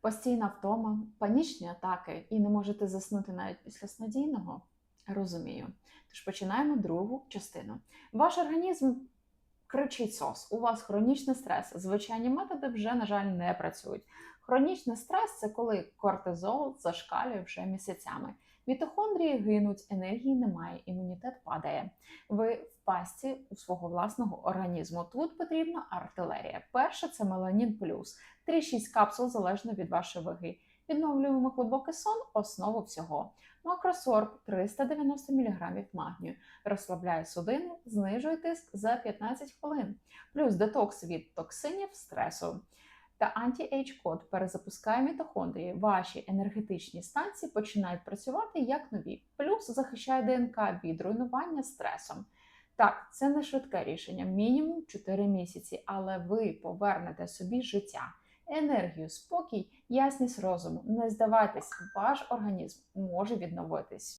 Постійна втома, панічні атаки і не можете заснути навіть після снодійного? Розумію. Тож починаємо другу частину. Ваш організм кричить сос. У вас хронічний стрес. Звичайні методи вже, на жаль, не працюють. Хронічний стрес це коли кортизол зашкалює вже місяцями. Мітохондрії гинуть, енергії немає, імунітет падає. Ви пастці у свого власного організму. Тут потрібна артилерія. Перше це меланін плюс 3-6 капсул залежно від вашої ваги. Відновлюємо глибокий сон основу всього. Макросорб 390 мг магнію. Розслабляє судини, знижує тиск за 15 хвилин. Плюс детокс від токсинів, стресу. Та анті-ейдж код перезапускає мітохондрії. Ваші енергетичні станції починають працювати як нові. Плюс захищає ДНК від руйнування стресом. Так, це не швидке рішення, мінімум 4 місяці, але ви повернете собі життя, енергію, спокій, ясність розуму. Не здавайтесь, ваш організм може відновитись.